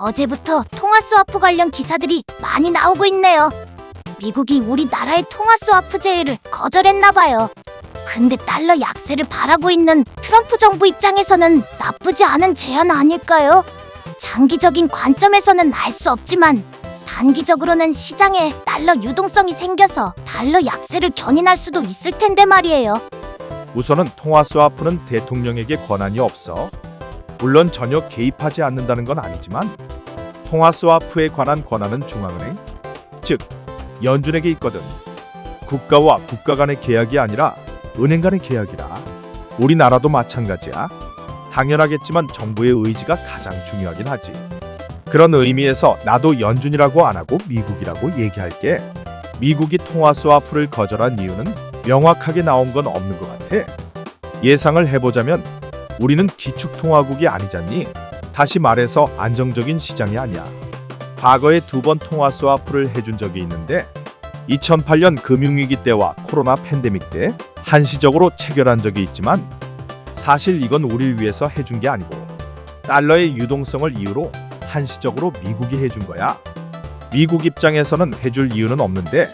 어제부터 통화 스와프 관련 기사들이 많이 나오고 있네요. 미국이 우리나라의 통화 스와프 제의를 거절했나 봐요. 근데 달러 약세를 바라고 있는 트럼프 정부 입장에서는 나쁘지 않은 제안 아닐까요? 장기적인 관점에서는 알 수 없지만 단기적으로는 시장에 달러 유동성이 생겨서 달러 약세를 견인할 수도 있을 텐데 말이에요. 우선은 통화 스와프는 대통령에게 권한이 없어. 물론 전혀 개입하지 않는다는 건 아니지만 통화 스와프에 관한 권한은 중앙은행, 즉 연준에게 있거든. 국가와 국가 간의 계약이 아니라 은행 간의 계약이라. 우리나라도 마찬가지야. 당연하겠지만 정부의 의지가 가장 중요하긴 하지. 그런 의미에서 나도 연준이라고 안 하고 미국이라고 얘기할게. 미국이 통화 스와프를 거절한 이유는 명확하게 나온 건 없는 것 같아. 예상을 해보자면 우리는 기축통화국이 아니잖니. 다시 말해서 안정적인 시장이 아니야. 과거에 두 번 통화 스와프를 해준 적이 있는데 2008년 금융위기 때와 코로나 팬데믹 때 한시적으로 체결한 적이 있지만 사실 이건 우리를 위해서 해준 게 아니고 달러의 유동성을 이유로 한시적으로 미국이 해준 거야. 미국 입장에서는 해줄 이유는 없는데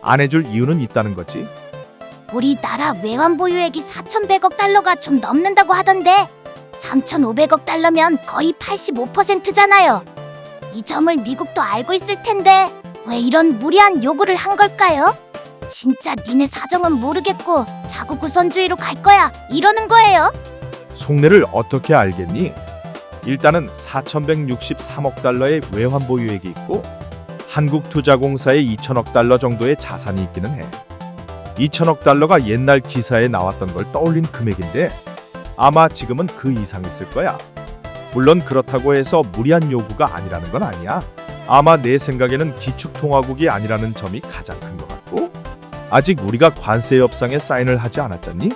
안 해줄 이유는 있다는 거지. 우리나라 외환 보유액이 4,100억 달러가 좀 넘는다고 하던데 3,500억 달러면 거의 85%잖아요. 이 점을 미국도 알고 있을 텐데 왜 이런 무리한 요구를 한 걸까요? 진짜 니네 사정은 모르겠고 자국 우선주의로 갈 거야 이러는 거예요. 속내를 어떻게 알겠니? 일단은 4,163억 달러의 외환 보유액이 있고 한국투자공사에 2천억 달러 정도의 자산이 있기는 해. 2천억 달러가 옛날 기사에 나왔던 걸 떠올린 금액인데 아마 지금은 그 이상 있을 거야. 물론 그렇다고 해서 무리한 요구가 아니라는 건 아니야. 아마 내 생각에는 기축통화국이 아니라는 점이 가장 큰 것 같고 아직 우리가 관세 협상에 사인을 하지 않았잖니?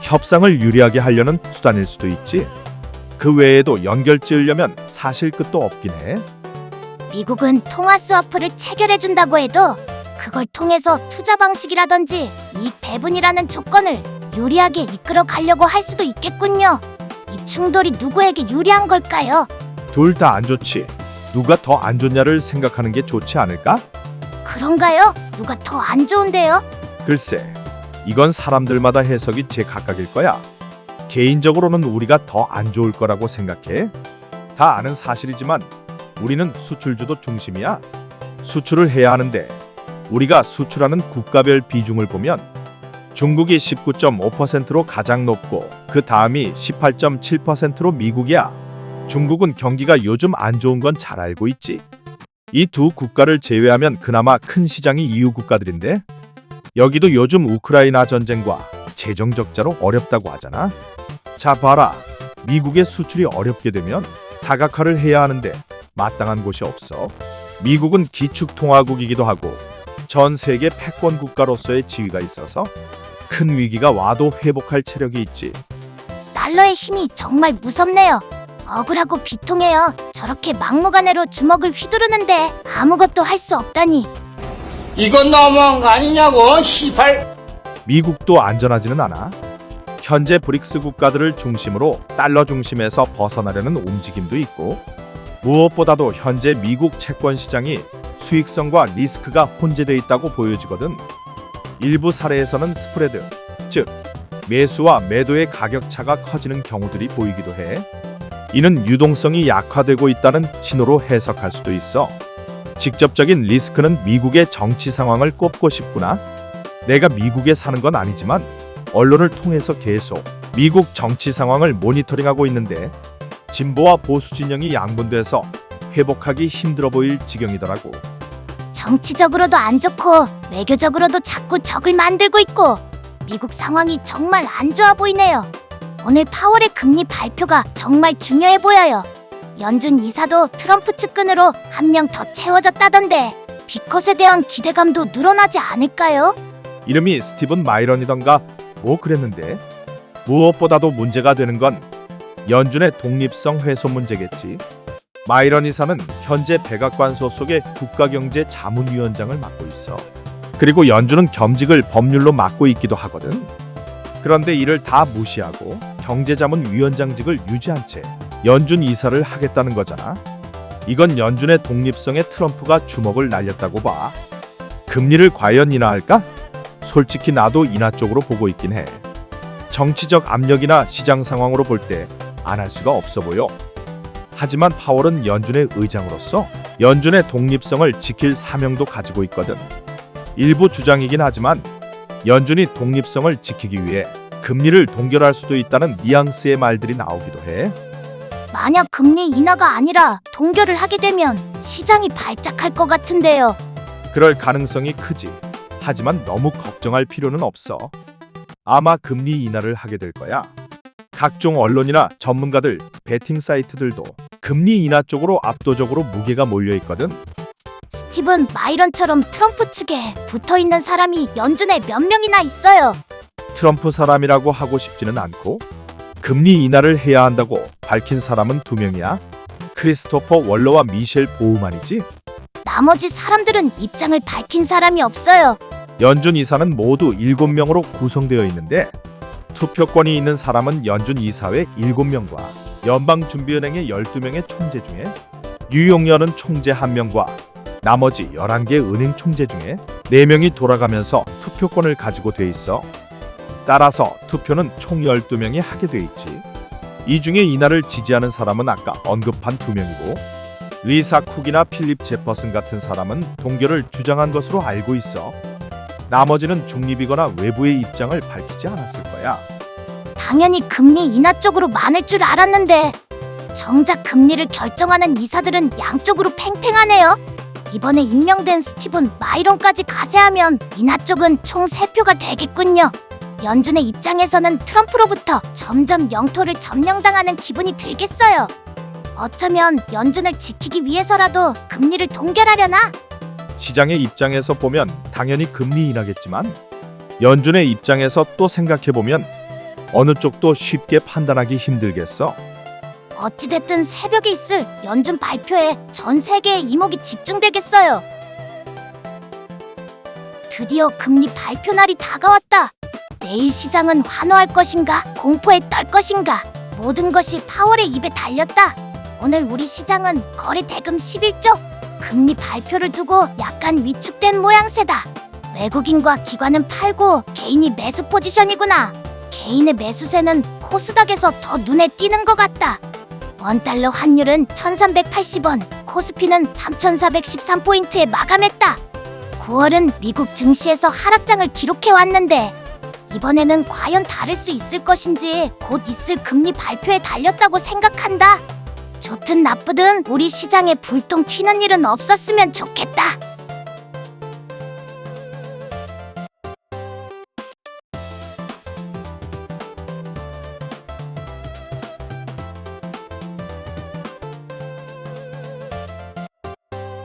협상을 유리하게 하려는 수단일 수도 있지. 그 외에도 연결 지으려면 사실 끝도 없긴 해. 미국은 통화 스와프를 체결해 준다고 해도 그걸 통해서 투자 방식이라든지 이익 배분이라는 조건을 유리하게 이끌어 가려고 할 수도 있겠군요. 이 충돌이 누구에게 유리한 걸까요? 둘 다 안 좋지. 누가 더 안 좋냐를 생각하는 게 좋지 않을까? 그런가요? 누가 더 안 좋은데요? 글쎄, 이건 사람들마다 해석이 제 각각일 거야. 개인적으로는 우리가 더 안 좋을 거라고 생각해. 다 아는 사실이지만 우리는 수출주도 중심이야. 수출을 해야 하는데 우리가 수출하는 국가별 비중을 보면 중국이 19.5%로 가장 높고 그 다음이 18.7%로 미국이야. 중국은 경기가 요즘 안 좋은 건 잘 알고 있지. 이 두 국가를 제외하면 그나마 큰 시장이 EU 국가들인데 여기도 요즘 우크라이나 전쟁과 재정 적자로 어렵다고 하잖아. 자 봐라. 미국의 수출이 어렵게 되면 다각화를 해야 하는데 마땅한 곳이 없어. 미국은 기축통화국이기도 하고 전 세계 패권 국가로서의 지위가 있어서 큰 위기가 와도 회복할 체력이 있지. 달러의 힘이 정말 무섭네요. 억울하고 비통해요. 저렇게 막무가내로 주먹을 휘두르는데 아무것도 할 수 없다니. 이건 너무한 거 아니냐고, 시발. 미국도 안전하지는 않아. 현재 브릭스 국가들을 중심으로 달러 중심에서 벗어나려는 움직임도 있고 무엇보다도 현재 미국 채권 시장이 수익성과 리스크가 혼재돼 있다고 보여지거든. 일부 사례에서는 스프레드, 즉 매수와 매도의 가격 차가 커지는 경우들이 보이기도 해. 이는 유동성이 약화되고 있다는 신호로 해석할 수도 있어. 직접적인 리스크는 미국의 정치 상황을 꼽고 싶구나. 내가 미국에 사는 건 아니지만 언론을 통해서 계속 미국 정치 상황을 모니터링하고 있는데 진보와 보수 진영이 양분돼서 회복하기 힘들어 보일 지경이더라고. 정치적으로도 안 좋고 외교적으로도 자꾸 적을 만들고 있고 미국 상황이 정말 안 좋아 보이네요. 오늘 파월의 금리 발표가 정말 중요해 보여요. 연준 이사도 트럼프 측근으로 한 명 더 채워졌다던데 비컷에 대한 기대감도 늘어나지 않을까요? 이름이 스티븐 마이런이던가 뭐 그랬는데 무엇보다도 문제가 되는 건 연준의 독립성 훼손 문제겠지. 마이런 이사는 현재 백악관 소속의 국가경제 자문위원장을 맡고 있어. 그리고 연준은 겸직을 법률로 맡고 있기도 하거든. 그런데 이를 다 무시하고 경제자문위원장직을 유지한 채 연준 이사를 하겠다는 거잖아. 이건 연준의 독립성에 트럼프가 주먹을 날렸다고 봐. 금리를 과연 인하할까? 솔직히 나도 인하 쪽으로 보고 있긴 해. 정치적 압력이나 시장 상황으로 볼 때 안 할 수가 없어 보여. 하지만 파월은 연준의 의장으로서 연준의 독립성을 지킬 사명도 가지고 있거든. 일부 주장이긴 하지만 연준이 독립성을 지키기 위해 금리를 동결할 수도 있다는 뉘앙스의 말들이 나오기도 해. 만약 금리 인하가 아니라 동결을 하게 되면 시장이 발작할 것 같은데요. 그럴 가능성이 크지. 하지만 너무 걱정할 필요는 없어. 아마 금리 인하를 하게 될 거야. 각종 언론이나 전문가들, 베팅 사이트들도 금리 인하 쪽으로 압도적으로 무게가 몰려 있거든. 스티븐 마이런처럼 트럼프 측에 붙어 있는 사람이 연준에 몇 명이나 있어요. 트럼프 사람이라고 하고 싶지는 않고 금리 인하를 해야 한다고 밝힌 사람은 두 명이야. 크리스토퍼 월러와 미셸 보우만이지. 나머지 사람들은 입장을 밝힌 사람이 없어요. 연준 이사는 모두 7명으로 구성되어 있는데 투표권이 있는 사람은 연준 이사회 7명과 연방준비은행의 12명의 총재 중에 뉴욕연은 총재 1명과 나머지 11개 은행 총재 중에 4명이 돌아가면서 투표권을 가지고 돼 있어. 따라서 투표는 총 12명이 하게 돼 있지. 이 중에 이날을 지지하는 사람은 아까 언급한 2명이고 리사 쿡이나 필립 제퍼슨 같은 사람은 동결을 주장한 것으로 알고 있어. 나머지는 중립이거나 외부의 입장을 밝히지 않았을 거야. 당연히 금리 인하 쪽으로 많을 줄 알았는데 정작 금리를 결정하는 이사들은 양쪽으로 팽팽하네요. 이번에 임명된 스티븐 마이론까지 가세하면 인하 쪽은 총 3표가 되겠군요. 연준의 입장에서는 트럼프로부터 점점 영토를 점령당하는 기분이 들겠어요. 어쩌면 연준을 지키기 위해서라도 금리를 동결하려나? 시장의 입장에서 보면 당연히 금리 인하겠지만 연준의 입장에서 또 생각해 보면 어느 쪽도 쉽게 판단하기 힘들겠어. 어찌됐든 새벽에 있을 연준 발표에 전 세계의 이목이 집중되겠어요. 드디어 금리 발표 날이 다가왔다. 내일 시장은 환호할 것인가, 공포에 떨 것인가, 모든 것이 파월의 입에 달렸다. 오늘 우리 시장은 거래 대금 11조, 금리 발표를 두고 약간 위축된 모양새다. 외국인과 기관은 팔고 개인이 매수 포지션이구나. 개인의 매수세는 코스닥에서 더 눈에 띄는 것 같다. 원달러 환율은 1380원, 코스피는 3413포인트에 마감했다. 9월은 미국 증시에서 하락장을 기록해 왔는데 이번에는 과연 다를 수 있을 것인지 곧 있을 금리 발표에 달렸다고 생각한다. 좋든 나쁘든 우리 시장에 불똥 튀는 일은 없었으면 좋겠다.